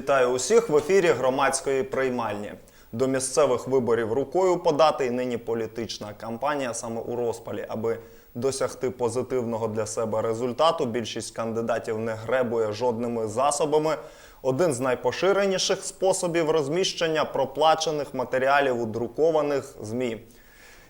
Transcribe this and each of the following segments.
Вітаю усіх в ефірі громадської приймальні. До місцевих виборів рукою подати і нині політична кампанія саме у розпалі, аби досягти позитивного для себе результату. Більшість кандидатів не гребує жодними засобами. Один з найпоширеніших способів розміщення проплачених матеріалів у друкованих ЗМІ.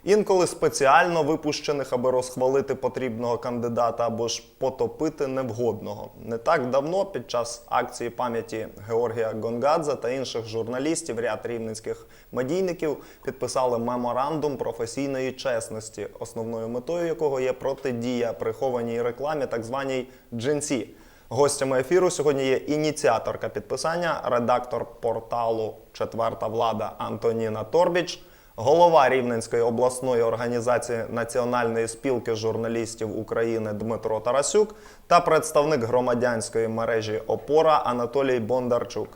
Інколи спеціально випущених, аби розхвалити потрібного кандидата або ж потопити невгодного. Не так давно, під час акції пам'яті Георгія Гонгадзе та інших журналістів, ряд рівненських медійників підписали меморандум професійної чесності, основною метою якого є протидія прихованій рекламі, так званій джинсі. Гостями ефіру сьогодні є ініціаторка підписання, редактор порталу Четверта влада Антоніна Торбіч, голова Рівненської обласної організації Національної спілки журналістів України Дмитро Тарасюк та представник громадянської мережі Опора Анатолій Бондарчук.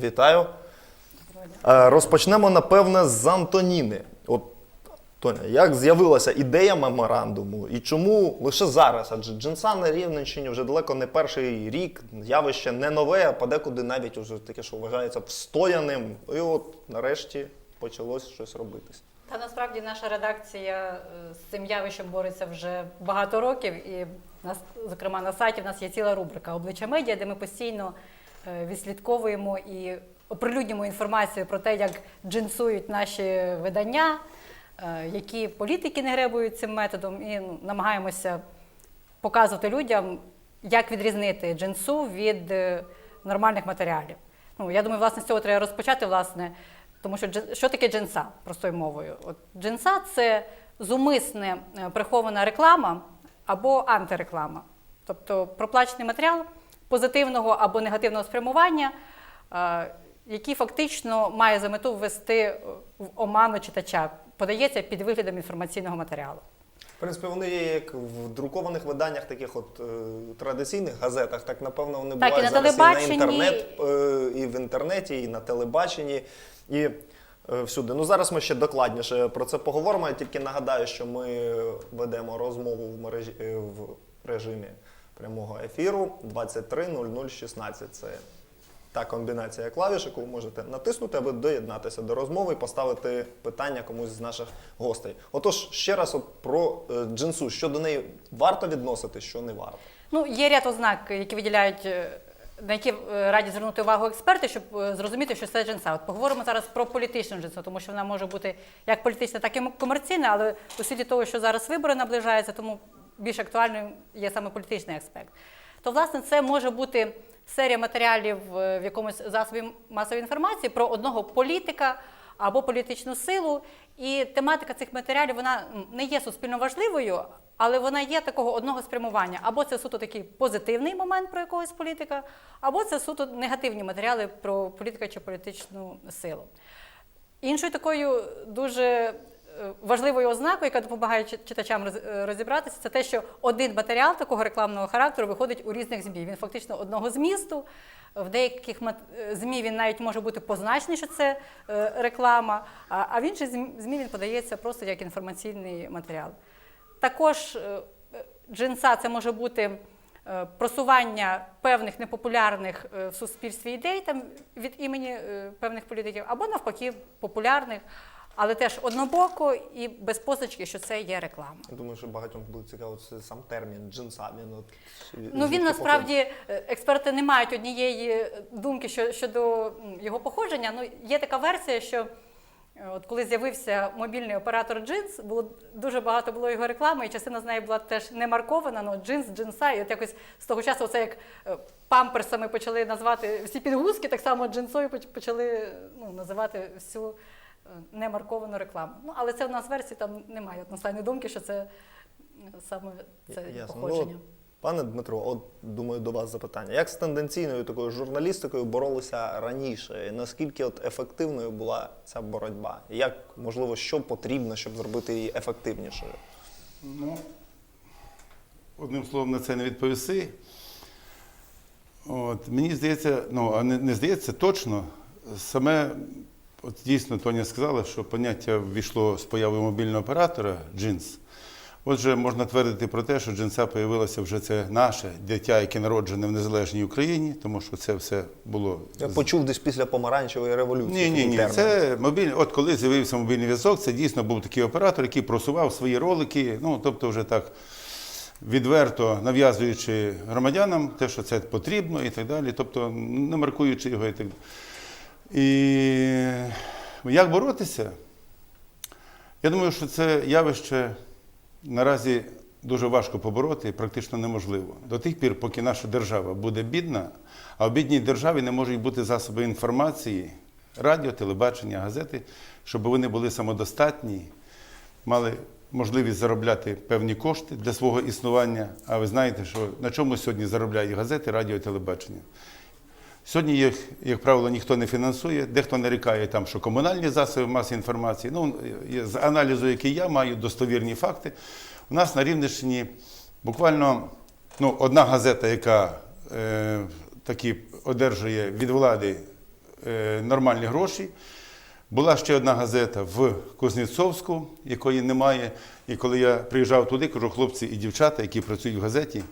Вітаю. Е, Розпочнемо, напевне, з Антоніни. От, Тоня, як з'явилася ідея меморандуму і чому лише зараз? Адже джинса на Рівненщині вже далеко не перший рік, явище не нове, а подекуди навіть уже таке, що вважається встояним. І от нарешті почалось щось робитись. Та насправді наша редакція е, з цим явищем бореться вже багато років, і нас, зокрема, на сайті в нас є ціла рубрика обличчя медіа, де ми постійно е, відслідковуємо і оприлюднюємо інформацію про те, як джинсують наші видання, е, які політики не гребують цим методом, і ну, намагаємося показувати людям, як відрізнити джинсу від нормальних матеріалів. Ну, я думаю, власне, з цього треба розпочати, власне, тому що що таке джинса простою мовою? От джинса це зумисне е, прихована реклама або антиреклама. Тобто проплачений матеріал позитивного або негативного спрямування, е, який фактично має за мету ввести е, в оману читача, подається під виглядом інформаційного матеріалу. Принципі, вони є як в друкованих виданнях, таких от е, традиційних газетах, так напевно вони Так, і бувають на зараз і телебаченні. на інтернет, е, і в інтернеті, і на телебаченні, і е, всюди. Ну зараз ми ще докладніше про це поговоримо. Я тільки нагадаю, що ми ведемо розмову в мережі е, в режимі прямого ефіру 23.0016. Це та комбінація клавіш, яку ви можете натиснути, аби доєднатися до розмови і поставити питання комусь з наших гостей. Отож, ще раз от про е, джинсу, що до неї варто відносити, що не варто. Ну, є ряд ознак, які виділяють, е, на які е, раді звернути увагу експерти, щоб зрозуміти, що це джинса. От поговоримо зараз про політичну джинсу, тому що вона може бути як політична, так і комерційна, але у світі того, що зараз вибори наближаються, тому більш актуальним є саме політичний аспект. То, власне, це може бути серія матеріалів е, в якомусь засобі масової інформації про одного політика або політичну силу. І тематика цих матеріалів вона не є суспільно важливою, але вона є такого одного спрямування. Або це суто такий позитивний момент про якогось політика, або це суто негативні матеріали про політика чи політичну силу. Іншою такою дуже важливою ознакою, яка допомагає читачам е, розібратися, це те, що один матеріал такого рекламного характеру виходить у різних ЗМІ. Він фактично одного змісту. В деяких е, ЗМІ він навіть може бути позначений, що це е, реклама, а в інших ЗМІ він подається просто як інформаційний матеріал. Також е, е, джинса це може бути е, просування певних непопулярних е, в суспільстві ідей там, від імені е, певних політиків, або навпаки популярних, але теж однобоко і без позначки, що це є реклама. Я думаю, що багатьом буде цікаво це сам термін джинса. Він от Ну він насправді е, експерти не мають однієї е, думки щодо його походження. Ну є така версія, що е, от коли з'явився мобільний оператор джинс, було дуже багато було його реклами, і частина з неї була теж не маркована, ну джинс, джинса. І от якось з того часу, це як памперсами почали назвати всі підгузки, так само джинсою почали ну, називати всю немарковану рекламу. Ну але це в нас версії, там немає одностайної думки, що це е, саме це Ясно. Ну, походження. от, пане Дмитро, от думаю до вас запитання. Як з тенденційною такою журналістикою боролися раніше? Наскільки от ефективною була ця боротьба? Як можливо, що потрібно, щоб зробити її ефективнішою? Ну, одним словом на це не відповіси. От, мені здається, ну, а не, не здається точно, саме, от дійсно Тоня сказала, що поняття ввійшло з появою мобільного оператора джинс. Отже, можна твердити про те, що джинса появилося вже це наше дитя, яке народжене в незалежній Україні, тому що це все було Я почув десь після помаранчевої революції. ні, ні, ні. термін. Це мобільний. От коли з'явився мобільний зв'язок, це дійсно був такий оператор, який просував свої ролики. Ну тобто, вже так відверто нав'язуючи громадянам те, що це потрібно і так далі. Тобто, не маркуючи його і так далі. І як боротися? Я думаю, що це явище наразі дуже важко побороти практично неможливо. До тих пір, поки наша держава буде бідна, а в бідній державі не можуть бути засоби інформації, радіо, телебачення, газети, щоб вони були самодостатні, мали можливість заробляти певні кошти для свого існування. А ви знаєте, що на чому сьогодні заробляють газети, радіо телебачення? Сьогодні їх, як правило, ніхто не фінансує, дехто нарікає там, що комунальні засоби масової інформації. Ну, з аналізу, який я маю, достовірні факти. У нас на Рівненщині буквально ну, одна газета, яка е, такі одержує від влади е, нормальні гроші. Була ще одна газета в Кузнєцовську, якої немає. І коли я приїжджав туди, кажу, хлопці і дівчата, які працюють в газеті,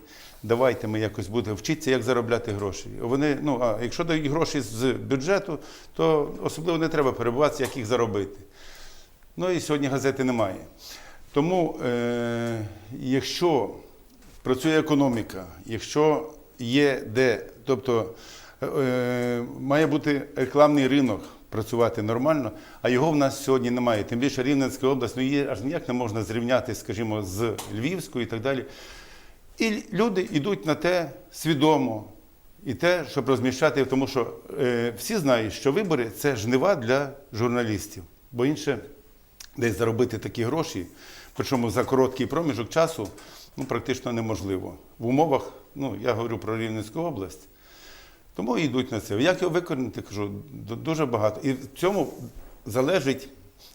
давайте ми якось будемо вчитися, як заробляти гроші. Вони, ну, а якщо дають гроші з бюджету, то особливо не треба перебуватися, як їх заробити. Ну і сьогодні газети немає. Тому, е, якщо працює економіка, якщо є де, тобто е, має бути рекламний ринок працювати нормально, а його в нас сьогодні немає. Тим більше Рівненська область, ну її аж ніяк не можна зрівняти, скажімо, з Львівською і так далі. І люди йдуть на те свідомо, і те, щоб розміщати, тому що е, всі знають, що вибори це жнива для журналістів, бо інше десь заробити такі гроші, причому за короткий проміжок часу, ну, практично неможливо. В умовах, ну, я говорю про Рівненську область, тому йдуть на це. Як його викорінити, кажу, дуже багато. І в цьому залежить.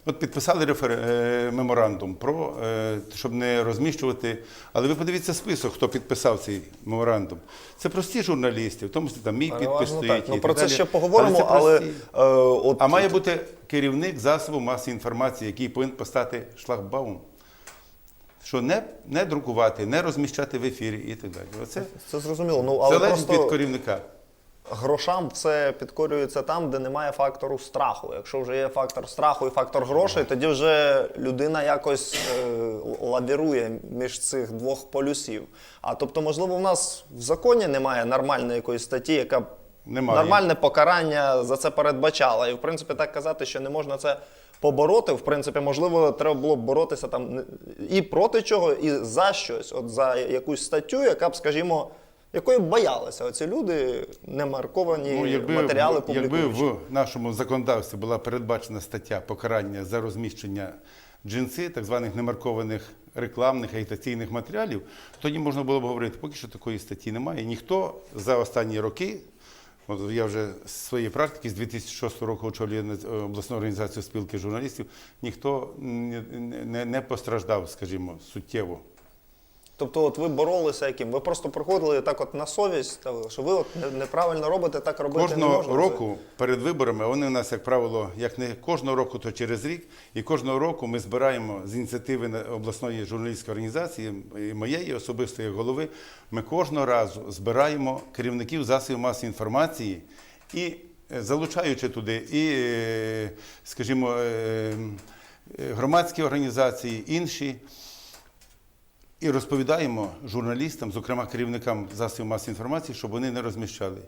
От підписали рефер... е, меморандум про е, щоб не розміщувати. Але ви подивіться список, хто підписав цей меморандум. Це прості журналісти, в тому числі там мій підпис стоїть. Ну, про це далі. ще поговоримо, це але, е, от А має бути керівник засобу масової інформації, який повинен постати шлагбаум. Що не, не друкувати, не розміщати в ефірі і так далі. Оце це зрозуміло. Ну але залежить просто від керівника. Грошам все підкорюється там, де немає фактору страху. Якщо вже є фактор страху і фактор грошей, тоді вже людина якось е, лавірує між цих двох полюсів. А тобто, можливо, в нас в законі немає нормальної якоїсь статті, яка Немає. нормальне покарання за це передбачала. І в принципі так казати, що не можна це. Побороти, в принципі, можливо, треба було б боротися там і проти чого, і за щось, от за якусь статтю, яка б, скажімо, якої боялися оці люди, не марковані Ну, якби, матеріали в- якби в нашому законодавстві була передбачена стаття покарання за розміщення джинси, так званих немаркованих рекламних агітаційних матеріалів, тоді можна було б говорити, поки що такої статті немає. Ніхто за останні роки, от я вже з своєї практики, з 2006 року очолюю обласну організацію спілки журналістів, ніхто не, не, не постраждав, скажімо, суттєво. Тобто, от ви боролися яким? Ви просто приходили так, от на совість, ставили, що ви от неправильно робите, так робити не Кожного можна. року перед виборами вони у нас, як правило, як не кожного року, то через рік. І кожного року ми збираємо з ініціативи обласної журналістської організації і моєї особистої голови. Ми кожного разу збираємо керівників засобів масової інформації і е, залучаючи туди і, е, скажімо, е, громадські організації, інші. І розповідаємо журналістам, зокрема керівникам засобів масової інформації, щоб вони не розміщали.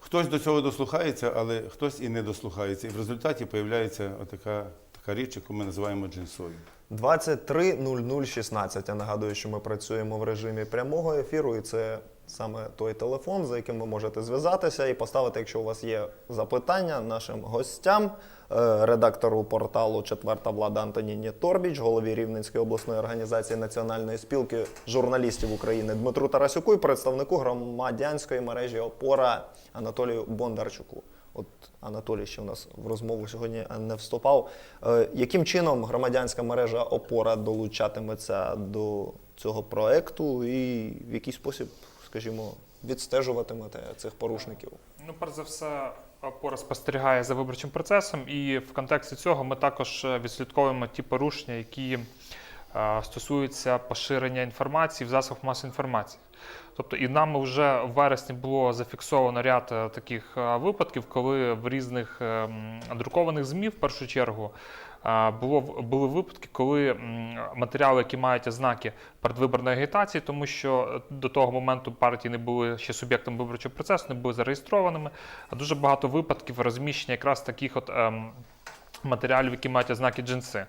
Хтось до цього дослухається, але хтось і не дослухається. І в результаті з'являється така, така річ, яку ми називаємо джинсою. 23.0016. Я нагадую, що ми працюємо в режимі прямого ефіру, і це саме той телефон, за яким ви можете зв'язатися і поставити, якщо у вас є запитання нашим гостям, е, редактору порталу Четверта влада Антоніні Торбіч, голові Рівненської обласної організації Національної спілки журналістів України Дмитру Тарасюку і представнику громадянської мережі Опора Анатолію Бондарчуку. От Анатолій ще в нас в розмову сьогодні не вступав. Е, яким чином громадянська мережа Опора долучатиметься до цього проекту і в який спосіб, скажімо, відстежуватимете цих порушників? Ну, перш за все, опора спостерігає за виборчим процесом, і в контексті цього ми також е, відслідковуємо ті порушення, які е, стосується поширення інформації в засобах масової інформації. Тобто, і нами вже в вересні було зафіксовано ряд е, таких випадків, коли в різних е, друкованих ЗМІ, в першу чергу, було, були випадки, коли матеріали, які мають ознаки передвиборної агітації, тому що до того моменту партії не були ще суб'єктом виборчого процесу, не були зареєстрованими. А дуже багато випадків розміщення якраз таких от. Ем, Матеріалів, які мають ознаки джинси.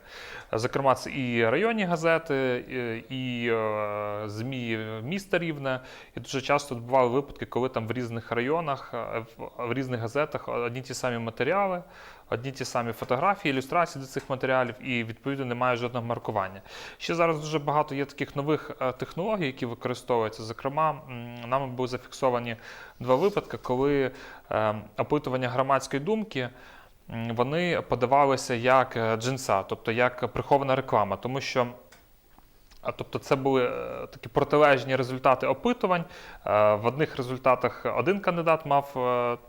Зокрема, це і районні газети, і, е, ЗМІ міста Рівне. І дуже часто бували випадки, коли там в різних районах, е, в, різних газетах одні ті самі матеріали, одні ті самі фотографії, ілюстрації до цих матеріалів, і відповідно немає жодного маркування. Ще зараз дуже багато є таких нових е, технологій, які використовуються. Зокрема, нами були зафіксовані два випадки, коли е, опитування громадської думки. Вони подавалися як е, джинса, тобто як прихована реклама, тому що тобто це були е, такі протилежні результати опитувань. Е, В одних результатах один кандидат мав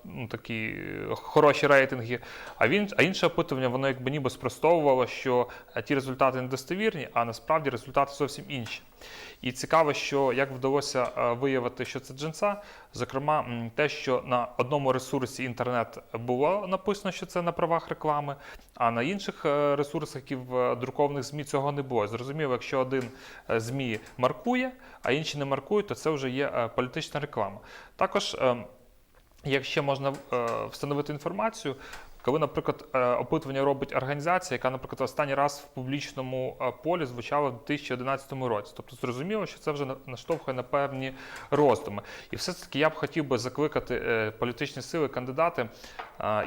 ну, такі хороші рейтинги, а він а інше опитування воно якби ніби спростовувало, що ті результати недостовірні, а насправді результати зовсім інші. І цікаво, що як вдалося е, виявити, що це джинса. Зокрема, те, що на одному ресурсі інтернет було написано, що це на правах реклами, а на інших е, ресурсах, які в е, друкованих ЗМІ, цього не було. Зрозуміло, якщо один ЗМІ маркує, а інші не маркують, то це вже є політична реклама. Також, е, якщо можна е, встановити інформацію, коли, наприклад, е, опитування робить організація, яка, наприклад, останній раз в публічному е, полі звучала в 2011 році. Тобто зрозуміло, що це вже на- наштовхує на певні роздуми. І все таки я б хотів би закликати е, політичні сили, кандидати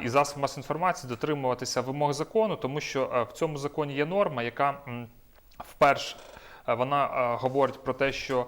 і засоби масової інформації дотримуватися вимог закону, тому що в цьому законі є норма, яка вперше. Вона говорить про те, що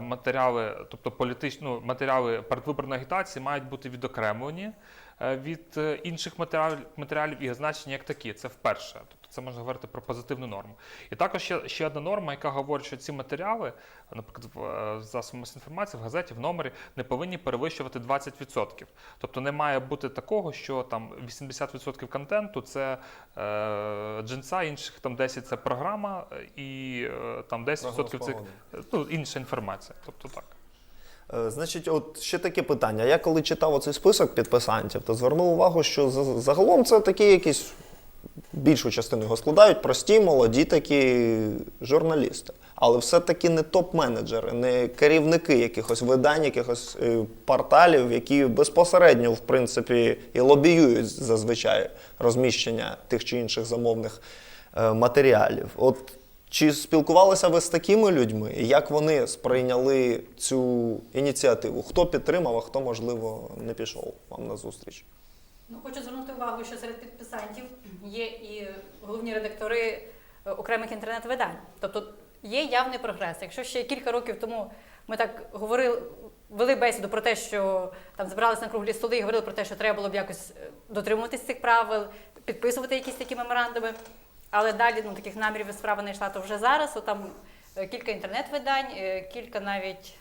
матеріали, тобто політичні ну, матеріали передвиборної агітації мають бути відокремлені від е, інших матеріалів, матеріалів і означені як такі. Це вперше. Тобто це можна говорити про позитивну норму. І також ще, ще одна норма, яка говорить, що ці матеріали, наприклад, в е, засобах інформації, в газеті, в номері, не повинні перевищувати 20%. Тобто не має бути такого, що там 80% контенту це е, джинса, інших там 10% це програма, е, і е, там 10% це е, ну, інша інформація. Тобто так. Е, Значить, от ще таке питання. Я коли читав оцей список підписантів, то звернув увагу, що за- загалом це такі якісь більшу частину його складають прості, молоді такі журналісти. Але все-таки не топ-менеджери, не керівники якихось видань, якихось е, порталів, які безпосередньо, в принципі, і лобіюють зазвичай розміщення тих чи інших замовних е, матеріалів. От чи спілкувалися ви з такими людьми? І як вони сприйняли цю ініціативу? Хто підтримав, а хто, можливо, не пішов вам на зустріч? Ну, хочу звернути увагу, що серед підписантів є і головні редактори е, окремих інтернет-видань. Тобто є явний прогрес. Якщо ще кілька років тому ми так говорили, вели бесіду про те, що там збиралися на круглі столи і говорили про те, що треба було б якось е, дотримуватись цих правил, підписувати якісь такі меморандуми. Але далі ну, таких намірів справа не йшла, то вже зараз от там е, кілька інтернет-видань, е, кілька навіть.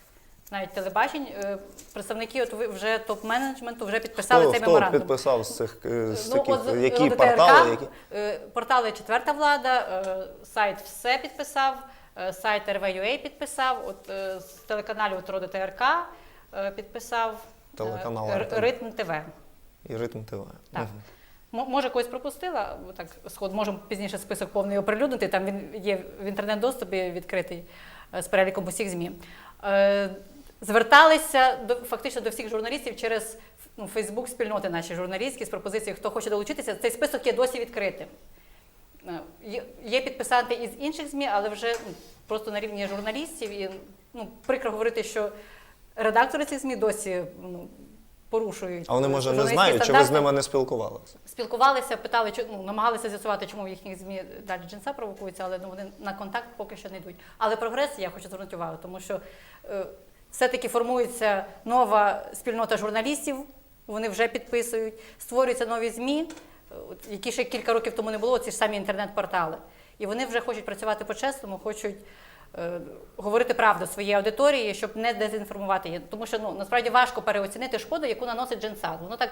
Навіть телебачень, е, представники от вже топ-менеджменту вже підписали Хто, цей хто меморандум. підписав з цих з Ну, таких, от, які РТРК, портали? Які... Портали Четверта влада, сайт все підписав, сайт РВЮА підписав, от з телеканалів от Роду ТРК підписав Телеканал Р- Ритм ТВ. І ритм ТВ. Так. Мгм. Може, когось пропустила, так сход, можемо пізніше список повний оприлюднити. Там він є в інтернет-доступі відкритий е, з переліком усіх ЗМІ. Е, Зверталися до фактично до всіх журналістів через ну, Фейсбук спільноти наші журналістські з пропозицією, хто хоче долучитися. Цей список є досі відкритим. Е, є підписанти із інших ЗМІ, але вже ну, просто на рівні журналістів. І ну, прикро говорити, що редактори цих ЗМІ досі ну, порушують. А вони, може, не знають, чи ви з ними не спілкувалися? Спілкувалися, питали, чи- ну, намагалися з'ясувати, чому в їхніх ЗМІ далі джинса провокуються, але ну, вони на контакт поки що не йдуть. Але прогрес я хочу звернути увагу, тому що е, все-таки формується нова спільнота журналістів, вони вже підписують, створюються нові ЗМІ, е, які ще кілька років тому не було, ці ж самі інтернет-портали. І вони вже хочуть працювати по-чесному, хочуть говорити правду своїй аудиторії, щоб не дезінформувати її. Тому що ну, насправді важко переоцінити шкоду, яку наносить джинса. Воно так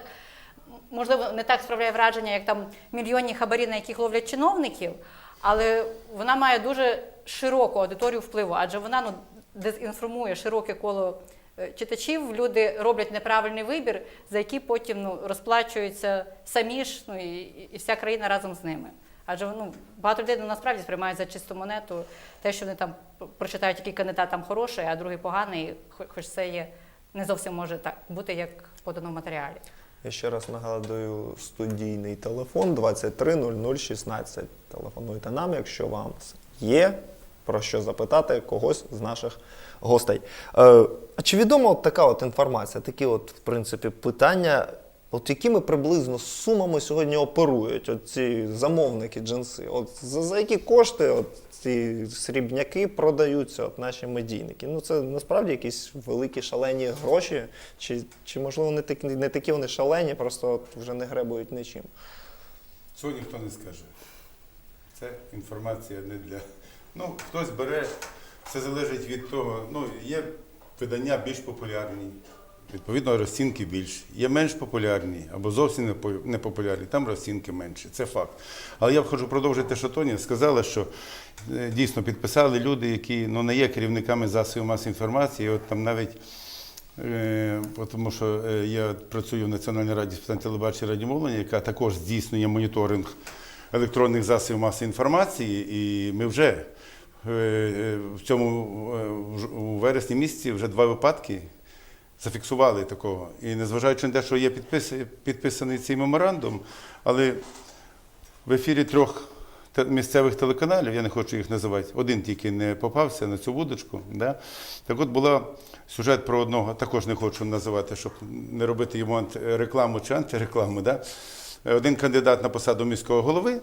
можливо, не так справляє враження, як там мільйонні хабарі, на яких ловлять чиновників. але вона має дуже широку аудиторію впливу, адже вона ну, дезінформує широке коло е, читачів. Люди роблять неправильний вибір, за який потім ну, розплачуються самі ж, ну і, і вся країна разом з ними. Адже ну, багато людей ну, насправді сприймають за чисту монету те, що вони там прочитають, який кандидат там хороший, а другий поганий, хоч це є не зовсім може так бути, як подано в матеріалі. Я ще раз нагадую студійний телефон 230016. Телефонуйте нам, якщо вам є про що запитати когось з наших гостей. Е, а чи відома от така от інформація, такі от, в принципі, питання, от якими приблизно сумами сьогодні оперують от ці замовники джинси? От за, за які кошти от ці срібняки продаються, от наші медійники? Ну це насправді якісь великі шалені гроші, чи, чи можливо не такі, не такі вони шалені, просто от вже не гребують нічим. Цього ніхто не скаже. Це інформація не для. Ну, хтось бере, все залежить від того. Ну, є видання більш популярні, відповідно, розцінки більші. Є менш популярні або зовсім не по- не популярні, там розцінки менші. Це факт. Але я б хочу продовжити те, що Тоня сказала, що е, дійсно підписали люди, які ну, не є керівниками засобів масової інформації. От там навіть Е, Тому що е, я працюю в Національній раді з питань телебачення радіомовлення, яка також здійснює моніторинг електронних засобів масової інформації, і ми вже в цьому у вересні місяці вже два випадки зафіксували такого. І незважаючи на те, що є підпис, підписаний цей меморандум, але в ефірі трьох місцевих телеканалів, я не хочу їх називати, один тільки не попався на цю вудочку. Да? Так от була сюжет про одного, також не хочу називати, щоб не робити йому рекламу чи антирекламу. Да? Один кандидат на посаду міського голови.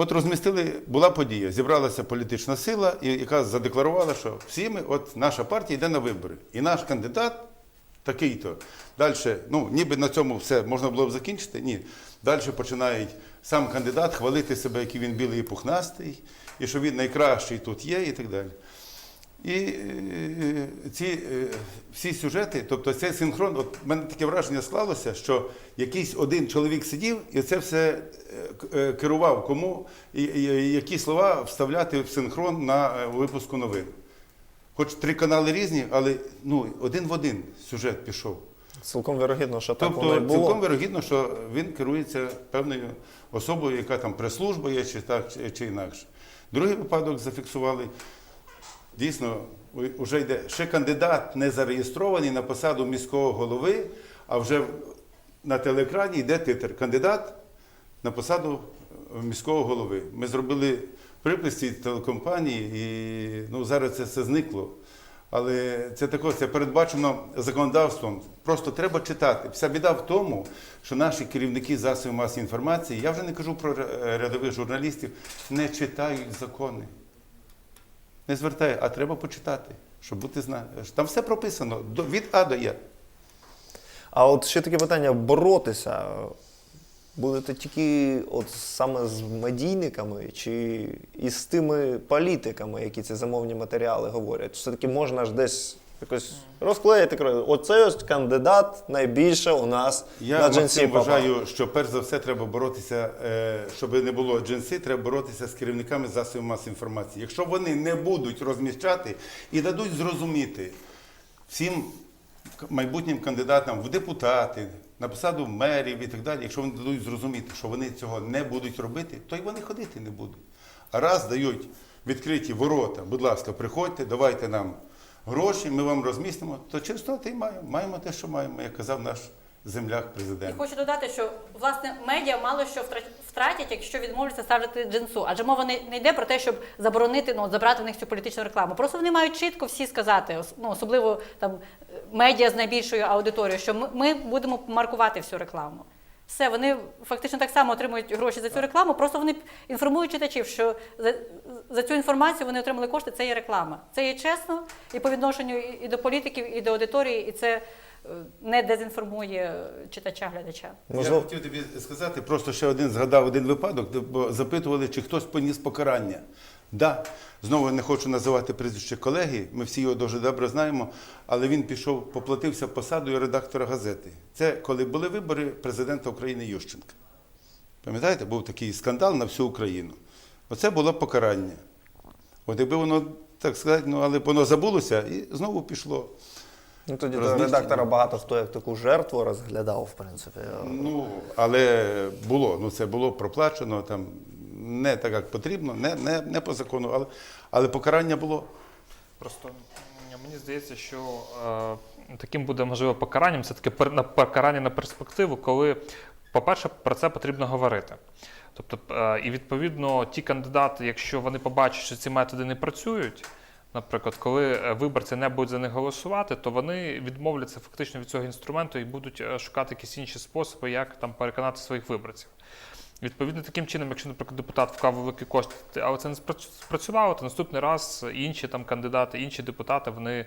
От розмістили, була подія, зібралася політична сила, яка задекларувала, що всі ми, от наша партія йде на вибори. І наш кандидат такий-то. Далі, ну, ніби на цьому все можна було б закінчити. Ні. Далі починають сам кандидат хвалити себе, який він білий і пухнастий, і що він найкращий тут є, і так далі. І е, ці е, всі сюжети, тобто цей синхрон, от в мене таке враження склалося, що якийсь один чоловік сидів і це все е, е, керував кому, і, і, і які слова вставляти в синхрон на е, випуску новин. Хоч три канали різні, але ну, один в один сюжет пішов. Цілком вірогідно, що так воно і Тобто було. цілком вирогідно, що він керується певною особою, яка там прес-служба є, чи так, чи, чи інакше. Другий випадок зафіксували. Дійсно, вже йде ще кандидат не зареєстрований на посаду міського голови, а вже на телеекрані йде титр Кандидат на посаду е, міського голови. Ми зробили припис цій телекомпанії, і ну, зараз це все зникло. Але це також це передбачено законодавством. Просто треба читати. Вся біда в тому, що наші керівники засобів масової інформації, я вже не кажу про рядових журналістів, не читають закони. Не звертає, а треба почитати, щоб бути зна. Там все прописано від А до Я. А от ще таке питання: боротися будете тільки от саме з медійниками чи і з тими політиками, які ці замовні матеріали говорять? Все-таки можна ж десь якось розклеїти. кро- Оцей ось кандидат найбільше у нас Я на джинсі Максим, вважаю, що перш за все треба боротися, е, щоб не було джинси, треба боротися з керівниками засобів масової інформації. Якщо вони не будуть розміщати і дадуть зрозуміти всім майбутнім кандидатам в депутати, на посаду мерів і так далі, якщо вони дадуть зрозуміти, що вони цього не будуть робити, то й вони ходити не будуть. А раз дають відкриті ворота, будь ласка, приходьте, давайте нам гроші, ми вам розмістимо, то через то і маємо. Маємо те, що маємо, як казав наш земляк президент. І хочу додати, що власне медіа мало що втра- втратять, якщо відмовляться ставити джинсу. Адже мова не, не йде про те, щоб заборонити ну, забрати в них цю політичну рекламу. Просто вони мають чітко всі сказати, ну, особливо там е, медіа з найбільшою аудиторією, що ми, ми будемо маркувати всю рекламу. Все, вони фактично так само отримують гроші за цю рекламу, просто вони інформують читачів, що за, за цю інформацію вони отримали кошти, це є реклама. Це є чесно і по відношенню і до політиків, і до аудиторії, і це е, не дезінформує читача-глядача. Я хотів тобі сказати, просто ще один згадав один випадок, бо запитували, чи хтось поніс покарання. Да, знову не хочу називати прізвище колеги, ми всі його дуже добре знаємо, але він пішов, поплатився посадою редактора газети. Це коли були вибори президента України Ющенка. Пам'ятаєте, був такий скандал на всю Україну. Оце було покарання. От якби воно, так сказати, ну, але воно забулося і знову пішло. Ну тоді до редактора багато хто як таку жертву розглядав, в принципі. Ну, але було, ну це було проплачено там не так, як потрібно, не, не, не по закону, але, але покарання було. Просто мені здається, що е, таким буде можливо покаранням. Це таке покарання на перспективу, коли, по-перше, про це потрібно говорити. Тобто, е, і відповідно, ті кандидати, якщо вони побачать, що ці методи не працюють. Наприклад, коли е, виборці не будуть за них голосувати, то вони відмовляться фактично від цього інструменту і будуть е, шукати якісь інші способи, як там переконати своїх виборців. Відповідно, таким чином, якщо, наприклад, депутат вклав великі кошти, але це не спрац- спрацювало, то наступний раз інші там кандидати, інші депутати вони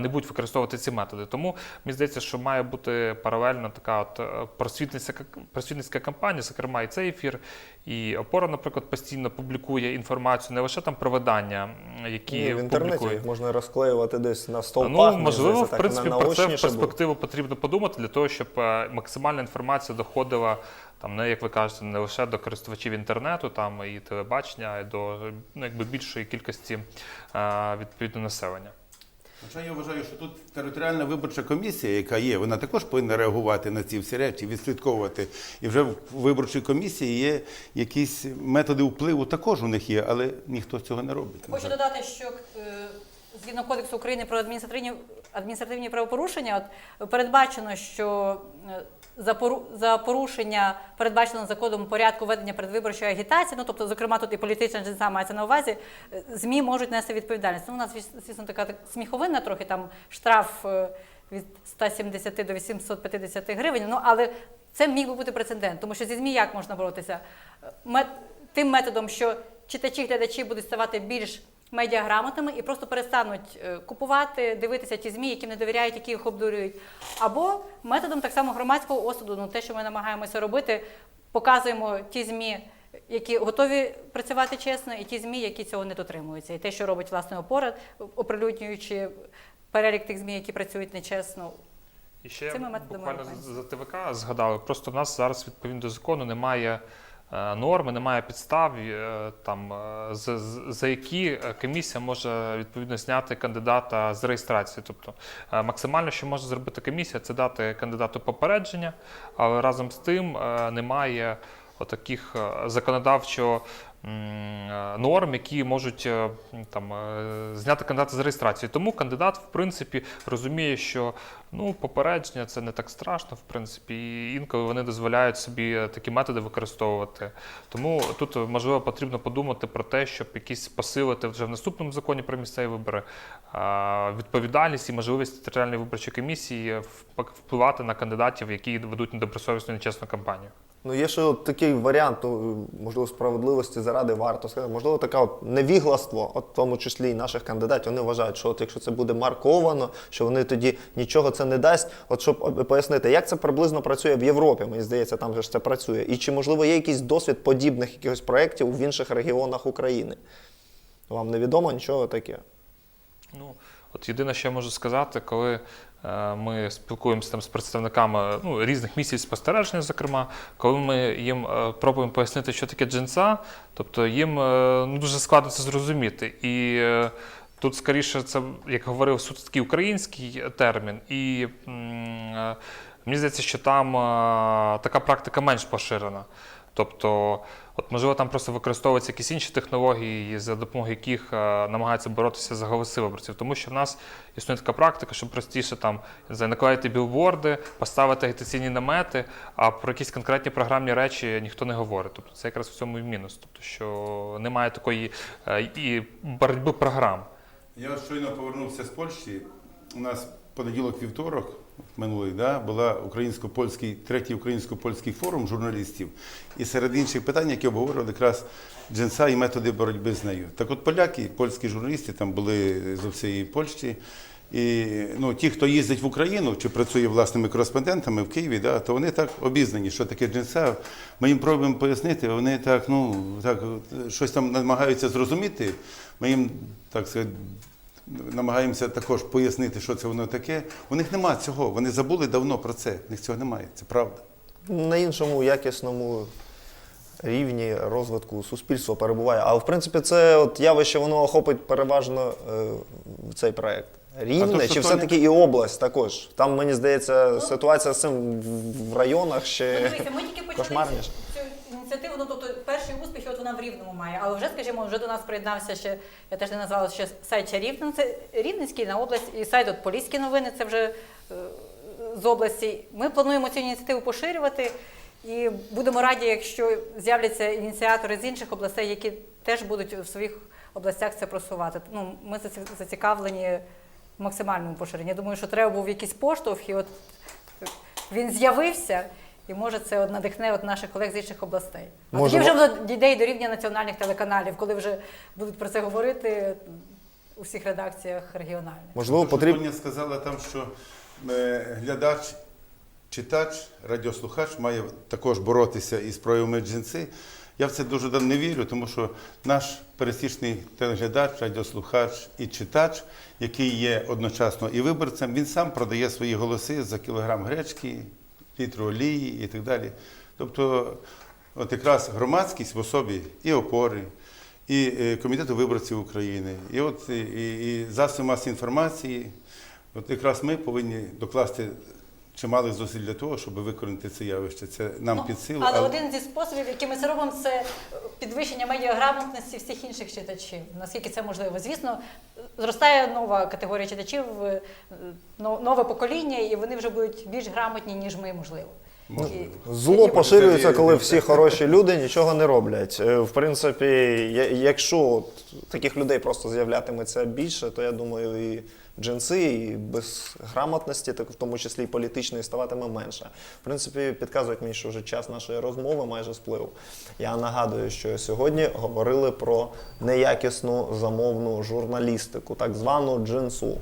не будуть використовувати ці методи. Тому мені здається, що має бути паралельно така от е, просвітницька, просвітницька кампанія, зокрема і цей ефір, і опора, наприклад, постійно публікує інформацію, не лише там про видання, які Ні, в інтернеті публікують. їх можна розклеювати десь на стовпах. Ну, можливо, здається, в принципі, так, про це в перспективу потрібно подумати для того, щоб е, максимальна інформація доходила там, не як ви кажете, не лише до користувачів інтернету, там і телебачення, а й до ну, якби більшої кількості е, відповідно населення. Хоча я вважаю, що тут територіальна виборча комісія, яка є, вона також повинна реагувати на ці всі речі, відслідковувати. І вже в виборчій комісії є якісь методи впливу, також у них є, але ніхто цього не робить. Хочу додати, що е, згідно Кодексу України про адміністративні, адміністративні правопорушення, от передбачено, що е, за, порушення передбаченого законом порядку ведення передвиборчої агітації, ну тобто, зокрема, тут і політична джинса мається на увазі, е, ЗМІ можуть нести відповідальність. Ну, у нас, звісно, така так сміховинна трохи там штраф е, від 170 до 850 гривень. Ну, але це міг би бути прецедент, тому що зі ЗМІ як можна боротися? Е, тим методом, що читачі, глядачі будуть ставати більш медіаграмотними і просто перестануть е, купувати, дивитися ті ЗМІ, яким не довіряють, які їх обдурюють. Або методом так само громадського осуду, ну те, що ми намагаємося робити, показуємо ті ЗМІ, які готові працювати чесно, і ті ЗМІ, які цього не дотримуються. І те, що робить власне опора, оприлюднюючи перелік тих ЗМІ, які працюють нечесно. І ще Цими методами буквально за ТВК згадали. Просто в нас зараз відповідно до закону немає норми, немає підстав, е, там, е, за, за- які е, комісія може відповідно зняти кандидата з реєстрації. Тобто е, максимально, що може зробити комісія, це дати кандидату попередження, але разом з тим е, немає отаких законодавчого. е, норм, які можуть е, там, е, зняти кандидата з реєстрації. Тому кандидат, в принципі, розуміє, що ну, попередження це не так страшно, в принципі, і інколи вони дозволяють собі е, такі методи використовувати. Тому тут, е, можливо, потрібно подумати про те, щоб якісь посилити вже в наступному законі про місцеві вибори е, відповідальність і можливість територіальної виборчої комісії вп- впливати на кандидатів, які ведуть недобросовісну нечесну кампанію. Ну, є ще от такий варіант, ну, можливо, справедливості заради варто сказати. Можливо, таке от невігластво, от в тому числі і наших кандидатів, вони вважають, що от якщо це буде марковано, що вони тоді нічого це не дасть. От щоб пояснити, як це приблизно працює в Європі, мені здається, там же ж це працює. І чи можливо є якийсь досвід подібних якихось проєктів в інших регіонах України? Вам невідомо нічого таке? Ну, от єдине, що я можу сказати, коли е, ми спілкуємося там з представниками ну, різних місій спостереження, зокрема, коли ми їм е, пробуємо пояснити, що таке джинса, тобто їм е, ну, дуже складно це зрозуміти. І е, тут, скоріше, це, як говорив, суд такий український термін. І е, мені здається, що там е, така практика менш поширена. Тобто, от можливо, там просто використовуються якісь інші технології, за допомогою яких е, намагаються боротися за голоси виборців. Тому що в нас існує така практика, що простіше там наклеїти білборди, поставити агітаційні намети, а про якісь конкретні програмні речі ніхто не говорить. Тобто це якраз в цьому і мінус. Тобто, що немає такої е, і боротьби програм. Я щойно повернувся з Польщі. У нас понеділок вівторок минулий да, була українсько-польський, третій українсько-польський форум журналістів. І серед інших питань, які обговорювали якраз джинса і методи боротьби з нею. Так от поляки, польські журналісти там були з всієї Польщі. І ну, ті, хто їздить в Україну чи працює власними кореспондентами в Києві, да, то вони так обізнані, що таке джинса. Ми їм пробуємо пояснити, вони так, ну, так, щось там намагаються зрозуміти. Ми їм, так сказати, намагаємося також пояснити, що це воно таке. У них немає цього, вони забули давно про це. У них цього немає, це правда. На іншому якісному рівні розвитку суспільства перебуває. А в принципі, це от явище воно охопить переважно е, цей проект. Рівне, то, чи все-таки і область також? Там, мені здається, ситуація з цим в- районах Ну, ще дивіться, ми тільки почали кошмарніше. цю ініціативу, ну тобто перші успіхи от вона в Рівному має. Але вже, скажімо, вже до нас приєднався ще, я теж не назвала ще сайт це Рівненський на область, і сайт от Поліські новини, це вже е, з області. Ми плануємо цю ініціативу поширювати. І будемо раді, якщо з'являться ініціатори з інших областей, які теж будуть в своїх областях це просувати. Ну, ми зацікавлені в максимальному поширенні. Я думаю, що треба був якийсь поштовх, і от він з'явився, і може це от надихне от наших колег з інших областей. А Може, тоді вже дійде і до рівня національних телеканалів, коли вже будуть про це говорити у всіх редакціях регіональних. можливо То, що потрібно. Сказала там, що е, глядач, читач, радіослухач має також боротися із проявами джинси. Я в це дуже давно не вірю, тому що наш пересічний телеглядач, радіослухач і читач, який є одночасно і виборцем, він сам продає свої голоси за кілограм гречки, літру олії і так далі. Тобто, от якраз громадськість в особі і опори, і е, комітету виборців України, і от і, і засоби масової інформації. От якраз ми повинні докласти чималих зусиль для того, щоб викорінити це явище. Це нам Ну, під силу. але але- один зі способів, які ми це робимо, це підвищення медіаграмотності всіх інших читачів. Наскільки це можливо? Звісно, зростає нова категорія читачів, е, нове покоління, і вони вже будуть більш грамотні, ніж ми, можливо. Можливо. Зло поширюється, коли ну, всі хороші люди нічого не роблять. Е, В принципі, якщо таких людей просто з'являтиметься більше, то я думаю, і джинси, і безграмотності, так в тому числі і політичної, ставатиме менше. В принципі, підказують мені, що вже час нашої розмови майже сплив. Я нагадую, що сьогодні говорили про неякісну замовну журналістику, так звану джинсу.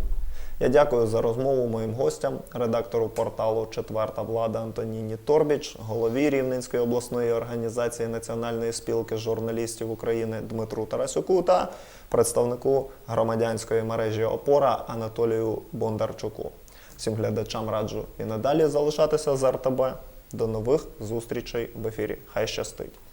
Я дякую за розмову моїм гостям, редактору порталу Четверта влада Антоніні Торбіч, голові Рівненської обласної організації Національної спілки журналістів України Дмитру Тарасюку та представнику громадянської мережі Опора Анатолію Бондарчуку. Всім глядачам раджу і надалі залишатися з РТБ. До нових зустрічей в ефірі. Хай щастить!